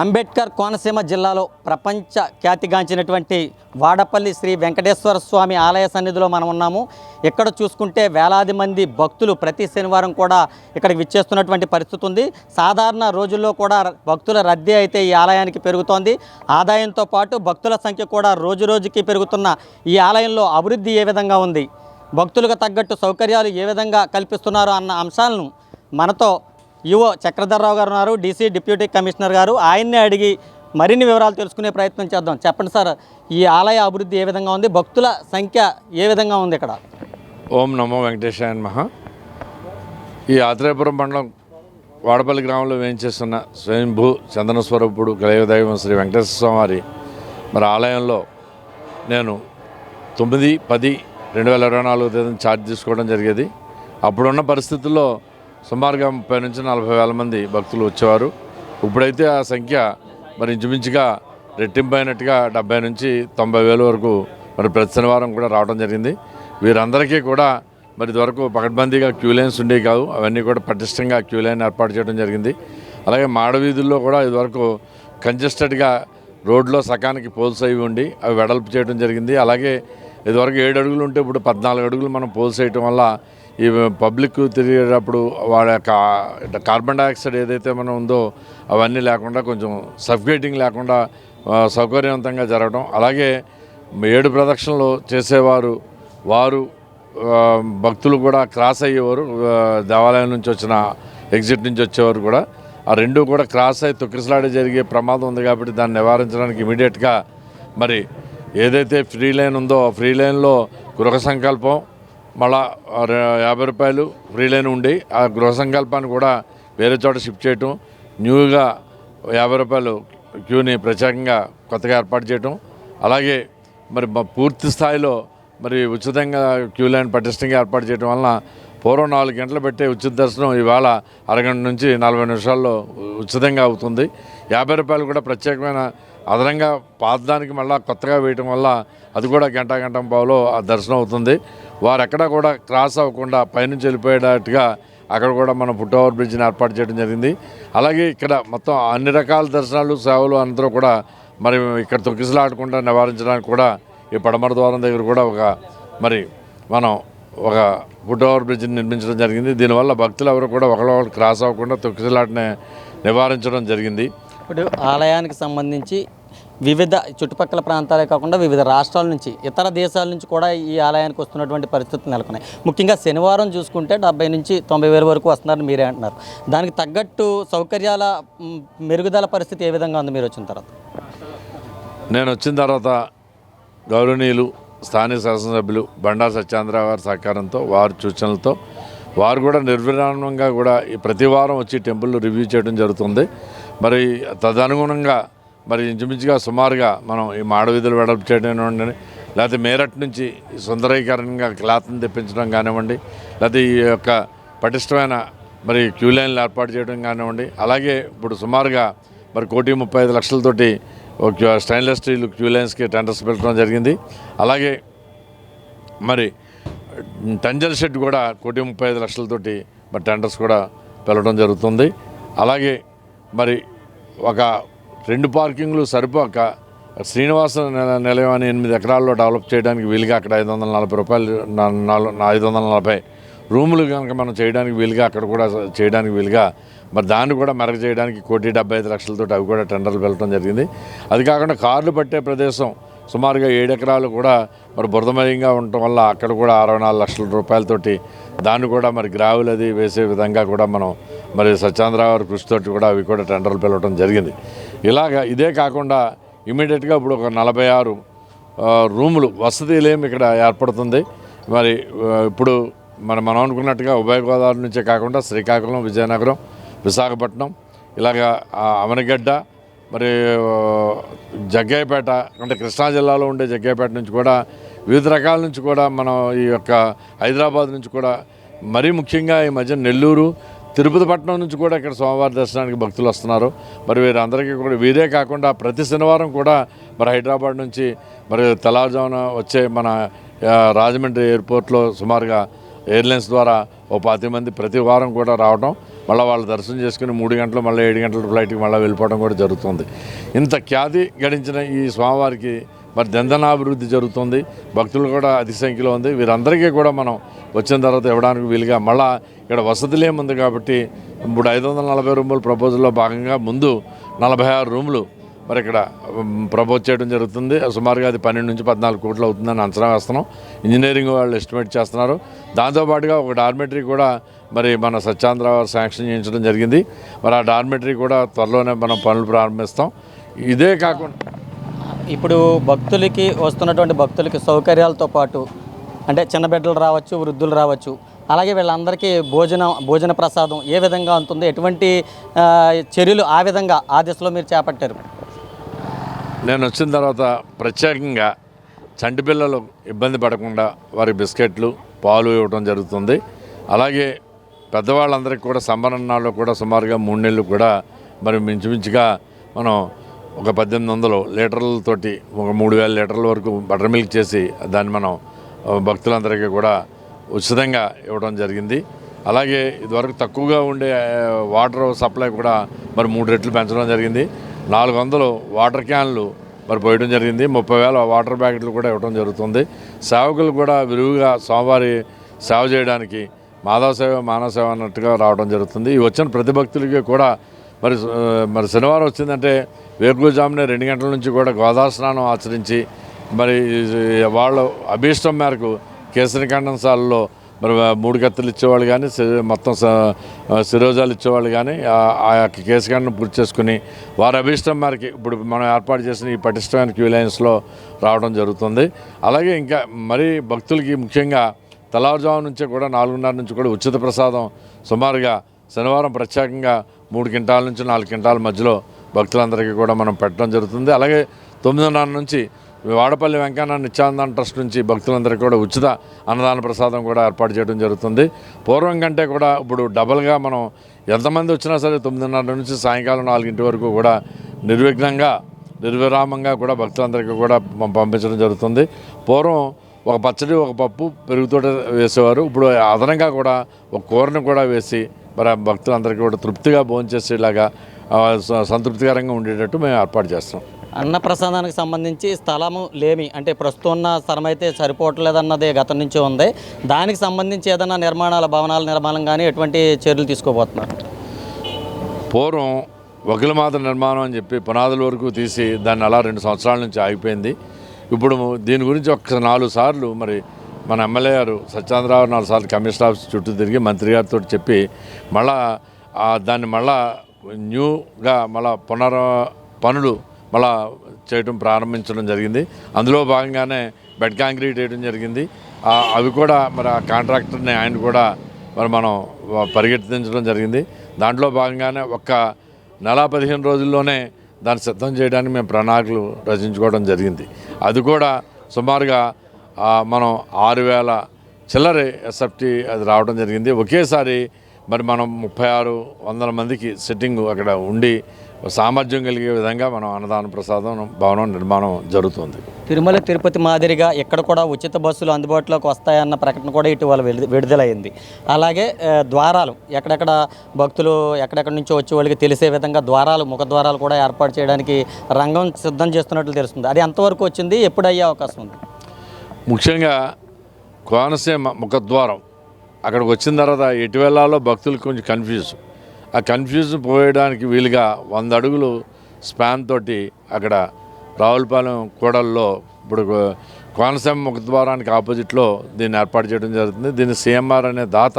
అంబేద్కర్ కోనసీమ జిల్లాలో ప్రపంచ ఖ్యాతిగాంచినటువంటి వాడపల్లి శ్రీ వెంకటేశ్వర స్వామి ఆలయ సన్నిధిలో మనం ఉన్నాము. ఇక్కడ చూసుకుంటే వేలాది మంది భక్తులు ప్రతి శనివారం కూడా ఇక్కడికి విచ్చేస్తున్నటువంటి పరిస్థితి ఉంది. సాధారణ రోజుల్లో కూడా భక్తుల రద్దీ అయితే ఈ ఆలయానికి పెరుగుతోంది. ఆదాయంతో పాటు భక్తుల సంఖ్య కూడా రోజు రోజుకి పెరుగుతున్న ఈ ఆలయంలో అభివృద్ధి ఏ విధంగా ఉంది? భక్తులకు తగ్గట్టు సౌకర్యాలు ఏ విధంగా కల్పిస్తున్నారు అన్న అంశాలను మనతో యువ చక్రధర్రావు గారు ఉన్నారు డీసీ డిప్యూటీ కమిషనర్ గారు. ఆయన్నే అడిగి మరిన్ని వివరాలు తెలుసుకునే ప్రయత్నం చేద్దాం. చెప్పండి సార్ ఈ ఆలయ అభివృద్ధి ఏ విధంగా ఉంది? భక్తుల సంఖ్య ఏ విధంగా ఉంది ఇక్కడ? ఓం నమో వెంకటేశాయ మహా ఈ ఆత్రేయపురం మండలం వాడపల్లి గ్రామంలో వేయించేస్తున్న స్వయంభూ చందన స్వరూపుడు కలయదైవం శ్రీ వెంకటేశ్వర స్వామి మరి ఆలయంలో నేను తొమ్మిది పది రెండు వేల ఇరవై నాలుగు తేదీన ఛార్జ్ తీసుకోవడం జరిగేది. అప్పుడున్న పరిస్థితుల్లో సుమారుగా ముప్పై నుంచి నలభై వేల మంది భక్తులు వచ్చేవారు. ఇప్పుడైతే ఆ సంఖ్య మరి ఇంచుమించుగా రెట్టింపైనట్టుగా డెబ్బై నుంచి తొంభై వేల వరకు మరి ప్రతి శనివారం కూడా రావడం జరిగింది. వీరందరికీ కూడా మరి ఇదివరకు పకడ్బందీగా క్యూ లైన్స్ ఉండేవి కావు. అవన్నీ కూడా పటిష్టంగా క్యూ లైన్ ఏర్పాటు చేయడం జరిగింది. అలాగే మాడవీధుల్లో కూడా ఇదివరకు కంజెస్టెడ్గా రోడ్లో సకానికి పోల్స్ అవి ఉండి అవి వెడల్పు చేయడం జరిగింది. అలాగే ఇదివరకు ఏడు అడుగులు ఉంటే ఇప్పుడు పద్నాలుగు అడుగులు మనం పోల్స్ చేయటం వల్ల ఈ పబ్లిక్ తిరిగేటప్పుడు వాళ్ళ యొక్క కార్బన్ డైఆక్సైడ్ ఏదైతే మనం ఉందో అవన్నీ లేకుండా కొంచెం సఫికేటింగ్ లేకుండా సౌకర్యవంతంగా జరగడం అలాగే ఏడు ప్రదక్షిణలు చేసేవారు వారు భక్తులు కూడా క్రాస్ అయ్యేవారు. దేవాలయం నుంచి వచ్చిన ఎగ్జిట్ నుంచి వచ్చేవారు కూడా. ఆ రెండు కూడా క్రాస్ అయ్యి తొక్కిసలాడే జరిగే ప్రమాదం ఉంది కాబట్టి దాన్ని నివారించడానికి ఇమీడియట్గా మరి ఏదైతే ఫ్రీ లైన్ ఉందో ఆ ఫ్రీ లైన్లో గృహ సంకల్పం మళ్ళా యాభై రూపాయలు ఫ్రీలైన్ ఉండి ఆ గృహ సంకల్పాన్ని కూడా వేరే చోట షిఫ్ట్ చేయటం న్యూగా యాభై రూపాయలు క్యూని ప్రత్యేకంగా కొత్తగా ఏర్పాటు చేయటం అలాగే మరి పూర్తి స్థాయిలో మరి ఉచితంగా క్యూ లైన్ పటిష్టంగా ఏర్పాటు చేయడం వలన పూర్వం నాలుగు గంటలు పెట్టే ఉచిత దర్శనం ఇవాళ అరగంట నుంచి నలభై నిమిషాల్లో ఉచితంగా అవుతుంది. యాభై రూపాయలు కూడా ప్రత్యేకమైన అదనంగా పాతదానికి మళ్ళీ కొత్తగా వేయటం వల్ల అది కూడా గంట గంట పావులో ఆ దర్శనం అవుతుంది. వారు ఎక్కడా కూడా క్రాస్ అవ్వకుండా పైనుంచి వెళ్ళిపోయేటట్టుగా అక్కడ కూడా మనం ఫుట్ ఓవర్ బ్రిడ్జ్ని ఏర్పాటు చేయడం జరిగింది. అలాగే ఇక్కడ మొత్తం అన్ని రకాల దర్శనాలు సేవలు అందరూ కూడా మరి ఇక్కడ తొక్కిసలాడకుండా నివారించడానికి కూడా ఈ పడమర ద్వారం దగ్గర కూడా ఒక మరి మనం ఒక ఫుట్ ఓవర్ బ్రిడ్జ్ని నిర్మించడం జరిగింది. దీనివల్ల భక్తులు ఎవరు కూడా ఒకళ్ళొకరు క్రాస్ అవ్వకుండా తొక్కిసలాటని నివారించడం జరిగింది. ఇప్పుడు ఆలయానికి సంబంధించి వివిధ చుట్టుపక్కల ప్రాంతాలే కాకుండా వివిధ రాష్ట్రాల నుంచి ఇతర దేశాల నుంచి కూడా ఈ ఆలయానికి వస్తున్నటువంటి పరిస్థితులు నెలకొన్నాయి. ముఖ్యంగా శనివారం చూసుకుంటే డెబ్బై నుంచి తొంభై వేల వరకు వస్తున్నారని మీరే అంటున్నారు. దానికి తగ్గట్టు సౌకర్యాల మెరుగుదల పరిస్థితి ఏ విధంగా ఉంది మీరు వచ్చిన తర్వాత? నేను వచ్చిన తర్వాత గౌరవనీయులు స్థానిక శాసనసభ్యులు బండా సత్యాంధ్ర వారి సహకారంతో వారి సూచనలతో వారు కూడా నిర్విరామంగా కూడా ఈ ప్రతి వారం వచ్చి టెంపుల్ రివ్యూ చేయడం జరుగుతుంది. మరి తదనుగుణంగా మరి ఇంచుమించుగా సుమారుగా మనం ఈ మాడవీధులు వెడల్పు చేయడం కానివ్వండి లేకపోతే మేరట్ నుంచి సుందరీకరణంగా క్లాత్ని తెప్పించడం కానివ్వండి లేకపోతే ఈ యొక్క పటిష్టమైన మరి క్యూ లైన్లు ఏర్పాటు చేయడం కానివ్వండి అలాగే ఇప్పుడు సుమారుగా మరి కోటి ముప్పై ఐదు లక్షలతోటి ఒక స్టెయిన్లెస్ స్టీల్ క్యూ లైన్స్కి టెండర్స్ పెట్టడం జరిగింది. అలాగే మరి టంజల్ షెడ్ కూడా కోటి ముప్పై ఐదు లక్షలతోటి మరి టెండర్స్ కూడా పిలవడం జరుగుతుంది. అలాగే మరి ఒక రెండు పార్కింగ్లు సరిపోక శ్రీనివాస నిలయం అని ఎనిమిది ఎకరాల్లో డెవలప్ చేయడానికి వీలుగా అక్కడ ఐదు వందల నలభై రూపాయలు నాలుగు ఐదు వందల నలభై రూములు కనుక మనం చేయడానికి వీలుగా అక్కడ కూడా చేయడానికి వీలుగా మరి దాన్ని కూడా మెరగ చేయడానికి కోటి డెబ్బై ఐదు లక్షలతో అవి కూడా టెండర్లు వెళ్ళడం జరిగింది. అది కాకుండా కార్లు పట్టే ప్రదేశం సుమారుగా ఏడెకరాలు కూడా మరి బురదమయంగా ఉండటం వల్ల అక్కడ కూడా అరవై నాలుగు లక్షల రూపాయలతోటి దాన్ని కూడా మరి గ్రావులు అది వేసే విధంగా కూడా మనం మరి సత్యాంధ్రరావు గారి కృషితోటి కూడా అవి కూడా టెండర్లు పిలవడం జరిగింది. ఇలాగ ఇదే కాకుండా ఇమీడియట్గా ఇప్పుడు ఒక నలభై ఆరు రూములు వసతిలేమి ఇక్కడ ఏర్పడుతుంది. మరి ఇప్పుడు మనం మనం అనుకున్నట్టుగా ఉభయ గోదావరి నుంచే కాకుండా శ్రీకాకుళం విజయనగరం విశాఖపట్నం ఇలాగా అమనగడ్డ మరి ఆ, జగ్గయ్యపేట అంటే కృష్ణా జిల్లాలో ఉండే జగ్గయ్యపేట నుంచి కూడా వివిధ రకాల నుంచి కూడా మనం ఈ యొక్క హైదరాబాద్ నుంచి కూడా మరీ ముఖ్యంగా ఈ మధ్య నెల్లూరు తిరుపతి పట్టణం నుంచి కూడా ఇక్కడ సోమవారి దర్శనానికి భక్తులు వస్తున్నారు. మరి వీరందరికీ కూడా వీరే కాకుండా ప్రతి శనివారం కూడా మరి హైదరాబాద్ నుంచి మరి తెల్లవారుజామున వచ్చే మన రాజమండ్రి ఎయిర్పోర్ట్లో సుమారుగా ఎయిర్లైన్స్ ద్వారా ఓ పాతి మంది ప్రతి వారం కూడా రావడం మళ్ళీ వాళ్ళు దర్శనం చేసుకుని మూడు గంటలు మళ్ళీ ఏడు గంటల ఫ్లైట్కి మళ్ళీ వెళ్ళిపోవడం కూడా జరుగుతుంది. ఇంత ఖ్యాతి గడించిన ఈ స్వామివారికి మరి దందనాభివృద్ధి జరుగుతుంది. భక్తులు కూడా అధిక సంఖ్యలో ఉంది. వీరందరికీ కూడా మనం వచ్చిన తర్వాత ఇవ్వడానికి వీలుగా మళ్ళా ఇక్కడ వసతులేముంది కాబట్టి ఇప్పుడు ఐదు వందల నలభై రూముల ప్రపోజల్లో భాగంగా ముందు నలభై ఆరు రూములు మరి ఇక్కడ ప్రపోజ్ చేయడం జరుగుతుంది. సుమారుగా అది పన్నెండు నుంచి పద్నాలుగు కోట్లు అవుతుందని అంచనా వేస్తున్నాం. ఇంజనీరింగ్ వాళ్ళు ఎస్టిమేట్ చేస్తున్నారు. దాంతోపాటుగా ఒక డార్మెటరీ కూడా మరి మన సత్యాంధ్ర శాంక్షన్ చేయించడం జరిగింది. మరి ఆ డార్మెటరీ కూడా త్వరలోనే మనం పనులు ప్రారంభిస్తాం. ఇదే కాకుండా ఇప్పుడు భక్తులకి వస్తున్నటువంటి భక్తులకి సౌకర్యాలతో పాటు అంటే చిన్న బిడ్డలు రావచ్చు వృద్ధులు రావచ్చు అలాగే వీళ్ళందరికీ భోజనం భోజన ప్రసాదం ఏ విధంగా ఉంటుంది ఎటువంటి చర్యలు ఆ విధంగా ఆ దిశలో మీరు చేపట్టారు? నేను వచ్చిన తర్వాత ప్రత్యేకంగా చంటి పిల్లలు ఇబ్బంది పడకుండా వారి బిస్కెట్లు పాలు ఇవ్వడం జరుగుతుంది. అలాగే పెద్దవాళ్ళందరికీ కూడా సంబరణాల్లో కూడా సుమారుగా మూడు నెలలు కూడా మరి మించుమించుగా మనం ఒక పద్దెనిమిది వందలు లీటర్లతోటి ఒక మూడు వేల లీటర్ల వరకు బటర్ మిల్క్ చేసి దాన్ని మనం భక్తులందరికీ కూడా ఉచితంగా ఇవ్వడం జరిగింది. అలాగే ఇదివరకు తక్కువగా ఉండే వాటర్ సప్లై కూడా మరి మూడు రెట్లు పెంచడం జరిగింది. నాలుగు వందలు వాటర్ క్యాన్లు మరి పోయడం జరిగింది. ముప్పై వేల వాటర్ ప్యాకెట్లు కూడా ఇవ్వడం జరుగుతుంది. సేవకులు కూడా విరివిగా స్వామివారి సేవ చేయడానికి మాధవ సేవ మానవ సేవ అన్నట్టుగా రావడం జరుగుతుంది. ఈ వచ్చిన ప్రతి భక్తులకి కూడా మరి మరి శనివారం వచ్చిందంటే వేకుజామునే రెండు గంటల నుంచి కూడా గోదావరి స్నానం ఆచరించి మరి వాళ్ళ అభీష్టం మేరకు కేసరి ఖండంశాలలో మరి మూడు కత్తులు ఇచ్చేవాళ్ళు కానీ మొత్తం స- శిరోజాలు ఇచ్చేవాళ్ళు కానీ ఆ- యొక్క కేసు కేసుఖండం పూర్తి చేసుకుని వారి అభిష్టం వారికి ఇప్పుడు మనం ఏర్పాటు చేసిన ఈ పటిష్టమైన క్యూ లైన్స్లో రావడం జరుగుతుంది. అలాగే ఇంకా మరీ భక్తులకి ముఖ్యంగా తెల్లవారుజాము నుంచే కూడా నాలుగున్నర నుంచి కూడా ఉచిత ప్రసాదం సుమారుగా శనివారం ప్రత్యేకంగా మూడు క్వింటాల నుంచి నాలుగు క్వింటాల మధ్యలో భక్తులందరికీ కూడా మనం పెట్టడం జరుగుతుంది. అలాగే తొమ్మిదిన్నర నుంచి వాడపల్లి వెంకన్న నిత్యానంద ట్రస్ట్ నుంచి భక్తులందరికీ కూడా ఉచిత అన్నదాన ప్రసాదం కూడా ఏర్పాటు చేయడం జరుగుతుంది. పూర్వం కంటే కూడా ఇప్పుడు డబల్గా మనం ఎంతమంది వచ్చినా సరే తొమ్మిదిన్నర నుంచి సాయంకాలం నాలుగింటి వరకు కూడా నిర్విఘ్నంగా నిర్విరామంగా కూడా భక్తులందరికీ కూడా పంపించడం జరుగుతుంది. పూర్వం ఒక పచ్చడి ఒక పప్పు పెరుగుతోట వేసేవారు. ఇప్పుడు అదనంగా కూడా ఒక కూరను కూడా వేసి మరి భక్తులందరికీ కూడా తృప్తిగా భోంచేసేలాగా స- సంతృప్తికరంగా ఉండేటట్టు మేము ఏర్పాటు చేస్తాం అన్న ప్రసాదానికి సంబంధించి స్థలము లేమి. అంటే ప్రస్తుతం ఉన్న స్థలం అయితే సరిపోవట్లేదన్నది గతం నుంచి ఉంది. దానికి సంబంధించి ఏదైనా నిర్మాణాల భవనాల నిర్మాణం కానీ ఎటువంటి చర్యలు తీసుకోబోతున్నారు? పూర్వం వకిలమాత నిర్మాణం అని చెప్పి పునాదుల వరకు తీసి దాన్ని అలా రెండు సంవత్సరాల నుంచి ఆగిపోయింది. ఇప్పుడు దీని గురించి ఒక నాలుగు సార్లు మరి మన ఎమ్మెల్యే గారు సత్యేంద్రరావు నాలుగు సార్లు కమిషనర్ ఆఫీస్ చుట్టూ తిరిగి మంత్రి గారితో చెప్పి మళ్ళా దాన్ని మళ్ళా న్యూగా మళ్ళా పునర్ పనులు మళ్ళా చేయటం ప్రారంభించడం జరిగింది. అందులో భాగంగానే బెడ్ కాంక్రీట్ వేయడం జరిగింది. అవి కూడా మరి ఆ కాంట్రాక్టర్ని ఆయన కూడా మరి మనం పరిగెత్తించడం జరిగింది. దాంట్లో భాగంగానే ఒక్క నెల పదిహేను రోజుల్లోనే దాన్ని సిద్ధం చేయడానికి మేము ప్రణాళికలు రచించుకోవడం జరిగింది. అది కూడా సుమారుగా మనం ఆరు వేల చిల్లర ఎస్ఎఫ్టీ అది రావడం జరిగింది. ఒకేసారి మరి మనం ముప్పై ఆరు వందల మందికి సిట్టింగ్ అక్కడ ఉండి సామర్థ్యం కలిగే విధంగా మనం అన్నదాన ప్రసాదం భవనం నిర్మాణం జరుగుతుంది. తిరుమల తిరుపతి మాదిరిగా ఇక్కడ కూడా ఉచిత బస్సులు అందుబాటులోకి వస్తాయన్న ప్రకటన కూడా ఇటీవల విడుద- విడుదలైంది. అలాగే ద్వారాలు ఎక్కడెక్కడ భక్తులు ఎక్కడెక్కడి నుంచో వచ్చే వాళ్ళకి తెలిసే విధంగా ద్వారాలు ముఖ ద్వారాలు కూడా ఏర్పాటు చేయడానికి రంగం సిద్ధం చేస్తున్నట్లు తెలుస్తుంది. అది ఎంతవరకు వచ్చింది? ఎప్పుడు అయ్యే అవకాశం ఉంది? ముఖ్యంగా కోనసీమ ముఖద్వారం అక్కడికి వచ్చిన తర్వాత ఎటు వెళ్ళాలో భక్తులకు కొంచెం కన్ఫ్యూజ్ ఆ కన్ఫ్యూజన్ పోయడానికి వీలుగా వంద అడుగులు స్పాన్ తోటి అక్కడ రావులపాలెం కూడల్లో ఇప్పుడు కోనసీమ ముఖద్వారానికి ఆపోజిట్లో దీన్ని ఏర్పాటు చేయడం జరుగుతుంది. దీన్ని సీఎంఆర్ అనే దాత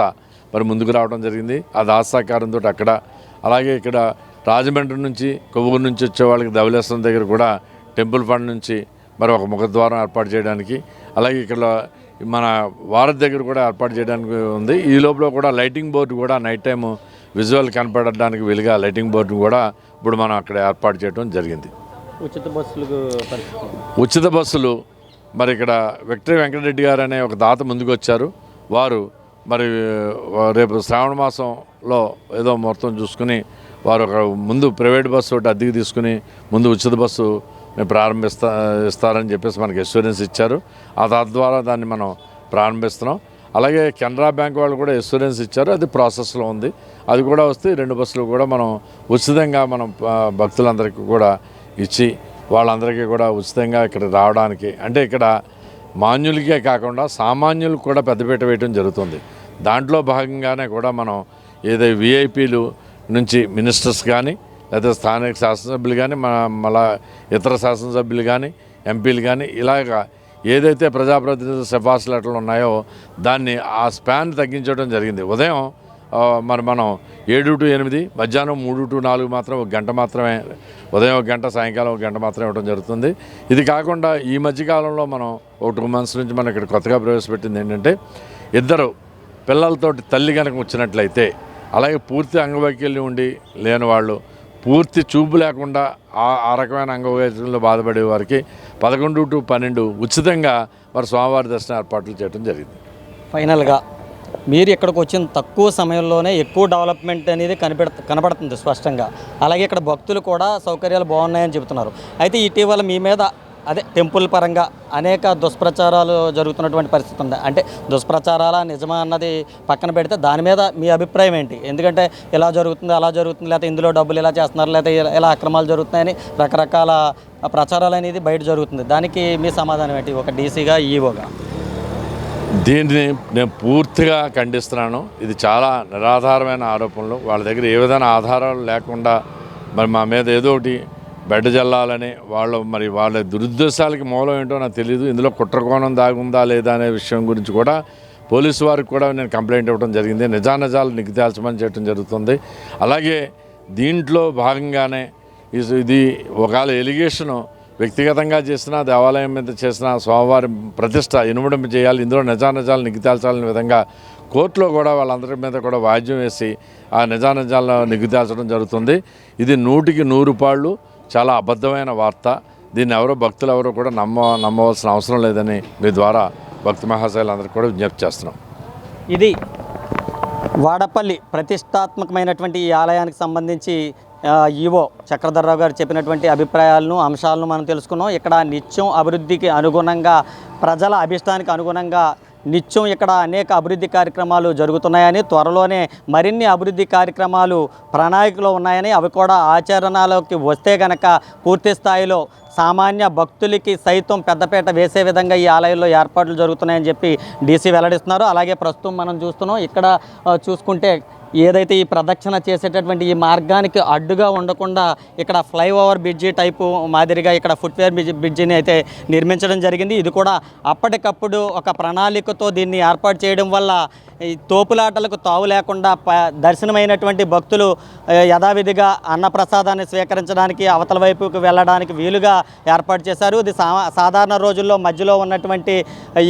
మరి ముందుకు రావడం జరిగింది. ఆ దాత సహకారంతో అక్కడ అలాగే ఇక్కడ రాజమండ్రి నుంచి కొవ్వూరు నుంచి వచ్చే వాళ్ళకి ధవలేశ్వరం దగ్గర కూడా టెంపుల్ ఫండ్ నుంచి మరి ఒక ముఖద్వారం ఏర్పాటు చేయడానికి అలాగే ఇక్కడ మన వారధి దగ్గర కూడా ఏర్పాటు చేయడానికి ఉంది. ఈ లోపల కూడా లైటింగ్ బోర్డు కూడా నైట్ టైం విజువల్ కనపడడానికి వీలుగా లైటింగ్ బోర్డు కూడా ఇప్పుడు మనం అక్కడ ఏర్పాటు చేయడం జరిగింది. ఉచిత బస్సులకు ఉచిత బస్సులు మరి ఇక్కడ విక్టరీ వెంకటరెడ్డి గారు అనే ఒక దాత ముందుకు వచ్చారు. వారు మరి రేపు శ్రావణ మాసంలో ఏదో మొత్తం చూసుకుని వారు ఒక ముందు ప్రైవేట్ బస్సు ఒకటి అద్దెకి తీసుకుని ముందు ఉచిత బస్సు మేము ప్రారంభిస్తా ఇస్తారని చెప్పేసి మనకి ఎష్యూరెన్స్ ఇచ్చారు. ఆ దాత ద్వారా దాన్ని మనం ప్రారంభిస్తున్నాం. అలాగే కెనరా బ్యాంక్ వాళ్ళు కూడా ఇన్సూరెన్స్ ఇచ్చారు. అది ప్రాసెస్లో ఉంది. అది కూడా వస్తే రెండు బస్సులు కూడా మనం ఉచితంగా మనం భక్తులందరికీ కూడా ఇచ్చి వాళ్ళందరికీ కూడా ఉచితంగా ఇక్కడ రావడానికి అంటే ఇక్కడ మాన్యులకే కాకుండా సామాన్యులకు కూడా పెద్దపీట వేయడం జరుగుతుంది. దాంట్లో భాగంగానే కూడా మనం ఏదో విఐపీలు నుంచి మినిస్టర్స్ కానీ లేదా స్థానిక శాసనసభ్యులు కానీ మన మళ్ళా ఇతర శాసనసభ్యులు కానీ ఎంపీలు కానీ ఇలాగా ఏదైతే ప్రజాప్రతినిధుల సిఫార్సు లెటర్లు ఉన్నాయో దాన్ని ఆ స్పాన్ తగ్గించడం జరిగింది. ఉదయం మరి మనం ఏడు టు ఎనిమిది మధ్యాహ్నం మూడు టు నాలుగు మాత్రం ఒక గంట మాత్రమే ఉదయం ఒక గంట సాయంకాలం ఒక గంట మాత్రమే ఇవ్వడం జరుగుతుంది. ఇది కాకుండా ఈ మధ్యకాలంలో మనం ఒక టూ మంత్స్ నుంచి మనం ఇక్కడ కొత్తగా ప్రవేశపెట్టింది ఏంటంటే ఇద్దరు పిల్లలతోటి తల్లి కనుక వచ్చినట్లయితే అలాగే పూర్తి అంగవైకల్యం ఉండి లేని వాళ్ళు పూర్తి చూపు లేకుండా ఆ ఆ రకమైన అంగవైకల్యంలో బాధపడే వారికి పదకొండు టు పన్నెండు ఉచితంగా మరి స్వామివారి దర్శన ఏర్పాట్లు చేయడం జరిగింది. ఫైనల్గా మీరు ఇక్కడికి వచ్చిన తక్కువ సమయంలోనే ఎక్కువ డెవలప్మెంట్ అనేది కనిపెడ కనబడుతుంది స్పష్టంగా. అలాగే ఇక్కడ భక్తులు కూడా సౌకర్యాలు బాగున్నాయని చెబుతున్నారు. అయితే ఇటీవల మీ మీద అదే టెంపుల్ పరంగా అనేక దుష్ప్రచారాలు జరుగుతున్నటువంటి పరిస్థితి ఉంది. అంటే దుష్ప్రచారాల నిజమా అన్నది పక్కన పెడితే దాని మీద మీ అభిప్రాయం ఏంటి? ఎందుకంటే ఇలా జరుగుతుంది అలా జరుగుతుంది లేకపోతే ఇందులో డబ్బులు ఇలా చేస్తున్నారు లేకపోతే ఇలా- ఇలా అక్రమాలు జరుగుతున్నాయని రకరకాల ప్రచారాలు అనేది బయట జరుగుతుంది. దానికి మీ సమాధానం ఏంటి? ఒక డీసీగా ఈవోగా? దీన్ని నేను పూర్తిగా ఖండిస్తున్నాను. ఇది చాలా నిరాధారమైన ఆరోపణలు. వాళ్ళ దగ్గర ఏ విధమైన ఆధారాలు లేకుండా మరి మా మీద ఏదో ఒకటి బెడ్డ జల్లాలని వాళ్ళు మరి వాళ్ళ దురుద్దేశాలకి మూలం ఏంటో నాకు తెలియదు ఇందులో కుట్రకోణం దాగుందా లేదా అనే విషయం గురించి కూడా పోలీసు వారికి కూడా నేను కంప్లైంట్ ఇవ్వడం జరిగింది. నిజానిజాలు నిగ్గుతేల్చమని చేయడం జరుగుతుంది. అలాగే దీంట్లో భాగంగానే ఇది- ఇది ఒకవేళ ఎలిగేషను వ్యక్తిగతంగా చేసిన దేవాలయం మీద చేసిన స్వామివారి ప్రతిష్ట ఇనుమడింపు చేయాలి ఇందులో నిజానిజాలు నిగ్గుతేల్చాలనే విధంగా కోర్టులో కూడా వాళ్ళందరి మీద కూడా వాద్యం వేసి ఆ నిజానిజాలను నిగ్గుతేల్చడం జరుగుతుంది. ఇది నూటికి నూరు పాళ్ళు చాలా అబద్ధమైన వార్త. దీన్ని ఎవరో భక్తులు ఎవరో కూడా నమ్మ నమ్మవలసిన అవసరం లేదని మీ ద్వారా భక్తి మహాశైలందరికీ కూడా విజ్ఞప్తి చేస్తున్నాం. ఇది వాడపల్లి ప్రతిష్టాత్మకమైనటువంటి ఈ ఆలయానికి సంబంధించి ఈవో చక్రధర్రావు గారు చెప్పినటువంటి అభిప్రాయాలను అంశాలను మనం తెలుసుకున్నాం. ఇక్కడ నిత్యం అభివృద్ధికి అనుగుణంగా ప్రజల అభిష్టానికి అనుగుణంగా నిత్యం ఇక్కడ అనేక అభివృద్ధి కార్యక్రమాలు జరుగుతున్నాయని త్వరలోనే మరిన్ని అభివృద్ధి కార్యక్రమాలు ప్రణాళికలో ఉన్నాయని అవి కూడా ఆచరణలోకి వస్తే గనక పూర్తి స్థాయిలో సామాన్య భక్తులకి సైతం పెద్దపేట వేసే విధంగా ఈ ఆలయంలో ఏర్పాట్లు జరుగుతున్నాయని చెప్పి డీసీ వెల్లడిస్తున్నారు. అలాగే ప్రస్తుతం మనం చూస్తున్నాం. ఇక్కడ చూసుకుంటే ఏదైతే ఈ ప్రదక్షిణ చేసేటటువంటి ఈ మార్గానికి అడ్డుగా ఉండకుండా ఇక్కడ ఫ్లైఓవర్ బ్రిడ్జి టైపు మాదిరిగా ఇక్కడ ఫుట్వేర్ బ్రిడ్జి బ్రిడ్జిని అయితే నిర్మించడం జరిగింది. ఇది కూడా అప్పటికప్పుడు ఒక ప్రణాళికతో దీన్ని ఏర్పాటు చేయడం వల్ల ఈ తోపులాటలకు తావు లేకుండా ప దర్శనమైనటువంటి భక్తులు యథావిధిగా అన్నప్రసాదాన్ని స్వీకరించడానికి అవతల వైపుకు వెళ్ళడానికి వీలుగా ఏర్పాటు చేశారు. ఇది సా సాధారణ రోజుల్లో మధ్యలో ఉన్నటువంటి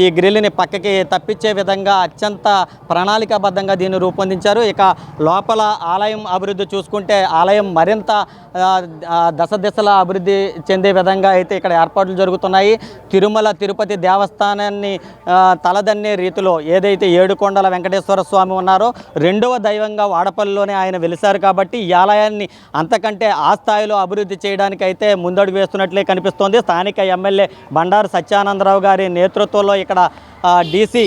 ఈ గ్రిల్ని పక్కకి తప్పించే విధంగా అత్యంత ప్రణాళికాబద్ధంగా దీన్ని రూపొందించారు. ఇక లోపల ఆలయం అభివృద్ధి చూసుకుంటే ఆలయం మరింత దశ దిశల అభివృద్ధి చెందే విధంగా అయితే ఇక్కడ ఏర్పాట్లు జరుగుతున్నాయి. తిరుమల తిరుపతి దేవస్థానాన్ని తలదన్నే రీతిలో ఏదైతే ఏడుకొండల వెంకటేశ్వర స్వామి ఉన్నారో రెండవ దైవంగా వాడపల్లిలోనే ఆయన వెలిశారు కాబట్టి ఈ ఆలయాన్ని అంతకంటే ఆ స్థాయిలో అభివృద్ధి చేయడానికి అయితే ముందడుగు వేస్తున్నట్లే కనిపిస్తోంది. స్థానిక ఎమ్మెల్యే బండారు సత్యానందరావు గారి నేతృత్వంలో ఇక్కడ డీసీ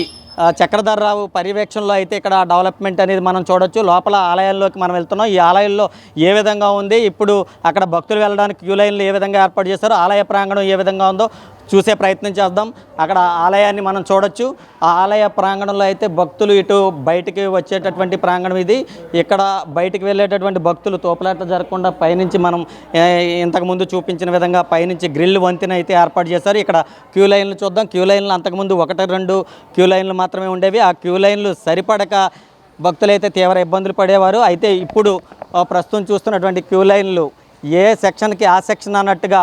చక్రధర్రావు పర్యవేక్షణలో అయితే ఇక్కడ డెవలప్మెంట్ అనేది మనం చూడొచ్చు. లోపల ఆలయాల్లోకి మనం వెళ్తున్నాం. ఈ ఆలయంలో ఏ విధంగా ఉంది? ఇప్పుడు అక్కడ భక్తులు వెళ్ళడానికి క్యూ లైన్లు ఏ విధంగా ఏర్పాటు చేశారు? ఆలయ ప్రాంగణం ఏ విధంగా ఉందో చూసే ప్రయత్నం చేద్దాం. అక్కడ ఆలయాన్ని మనం చూడొచ్చు. ఆ ఆలయ ప్రాంగణంలో అయితే భక్తులు ఇటు బయటికి వచ్చేటటువంటి ప్రాంగణం ఇది. ఇక్కడ బయటికి వెళ్ళేటటువంటి భక్తులు తోపులాట జరగకుండా పైనుంచి మనం ఇంతకుముందు చూపించిన విధంగా పైనుంచి గ్రిల్ వంతెన అయితే ఏర్పాటు చేశారు. ఇక్కడ క్యూ లైన్లు చూద్దాం. క్యూ లైన్లు అంతకుముందు ఒకటి రెండు క్యూ లైన్లు మాత్రమే ఉండేవి. ఆ క్యూ లైన్లు సరిపడక భక్తులైతే తీవ్ర ఇబ్బందులు పడేవారు. అయితే ఇప్పుడు ప్రస్తుతం చూస్తున్నటువంటి క్యూ లైన్లు ఏ సెక్షన్కి ఆ సెక్షన్ అన్నట్టుగా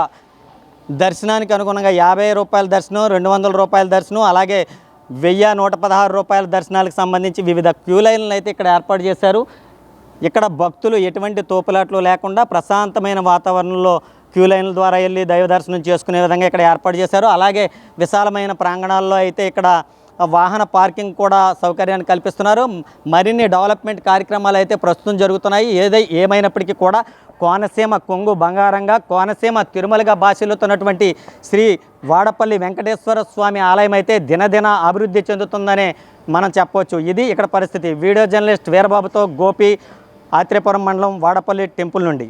దర్శనానికి అనుగుణంగా యాభై రూపాయల దర్శనం రెండు వందల రూపాయల దర్శనం అలాగే వెయ్యి నూట పదహారు రూపాయల దర్శనాలకు సంబంధించి వివిధ క్యూ లైన్లు అయితే ఇక్కడ ఏర్పాటు చేశారు. ఇక్కడ భక్తులు ఎటువంటి తోపులాట్లు లేకుండా ప్రశాంతమైన వాతావరణంలో క్యూ లైన్ల ద్వారా వెళ్ళి దైవ దర్శనం చేసుకునే విధంగా ఇక్కడ ఏర్పాటు చేశారు. అలాగే విశాలమైన ప్రాంగణాల్లో అయితే ఇక్కడ వాహన పార్కింగ్ కూడా సౌకర్యాన్ని కల్పిస్తున్నారు. మరిన్ని డెవలప్మెంట్ కార్యక్రమాలు అయితే ప్రస్తుతం జరుగుతున్నాయి. ఏదై ఏమైనప్పటికీ కూడా కోనసీమ కొంగు బంగారంగా కోనసీమ తిరుమలగా భాషలుతున్నటువంటి శ్రీ వాడపల్లి వెంకటేశ్వర స్వామి ఆలయం అయితే దినదిన అభివృద్ధి చెందుతుందనే మనం చెప్పవచ్చు. ఇది ఇక్కడ పరిస్థితి. వీడియో జర్నలిస్ట్ వీరబాబుతో గోపి ఆత్రేపురం మండలం వాడపల్లి టెంపుల్ నుండి.